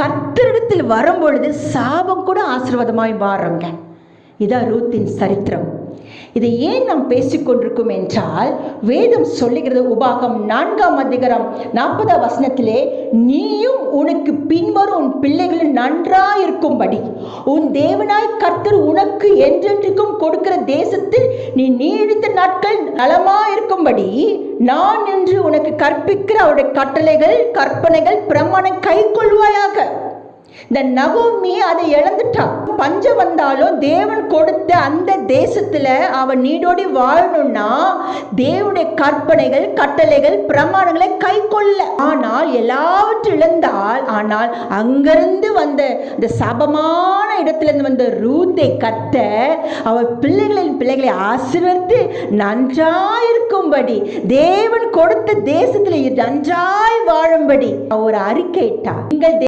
கர்த்தரிடத்தில் வரும்பொழுது சாபம் கூட ஆசீர்வாதமாய் மாறுங்க இதான் ரூத்தின் சரித்திரம். இதை ஏன் நாம் பேசிக்கொண்டிருக்கும் என்றால் வேதம் சொல்லுகிறது உபாகம் நான்காம் அதிகாரம் நாற்பதாம் வசனத்திலே நீயும் உனக்கு பின்பு உன் பிள்ளைகளும் நன்றாயிருக்கும்படி. உன் தேவனாய் கர்த்தர் உனக்கு என்றென்றைக்கும் கொடுக்கிற தேசத்தில் நீ நீடித்த நாட்கள் நலமாயிருக்கும்படி நான் என்று உனக்கு கற்பிக்கிற அவருடைய கட்டளைகள் கற்பனைகள் பிரமாணம் கை கொள்வாயாக இந்த நவோமி அதை இழந்துட்டான். பஞ்சம் வந்தாலும் தேவன் கொடுத்த அந்த தேசத்துல அவன் நீடோடி வாழணும்னா தேவனுடைய கற்பனைகள் கட்டளைகள் பிரமாணங்களை கை கொள்ள. ஆனால் எல்லாவற்றும் இழந்தால் ஆனால் அங்கிருந்து வந்த இந்த சபமான இடத்திலிருந்து வந்த ரூத்தை கத்த அவர் பிள்ளைகளின் பிள்ளைகளை ஆசிர்வத்து நன்றாயிருக்கும்படி தேவன் கொடுத்த தேசத்தில் நன்றாய் வாழும்படி அவர் அறிக்கையிட்டார். நீங்கள்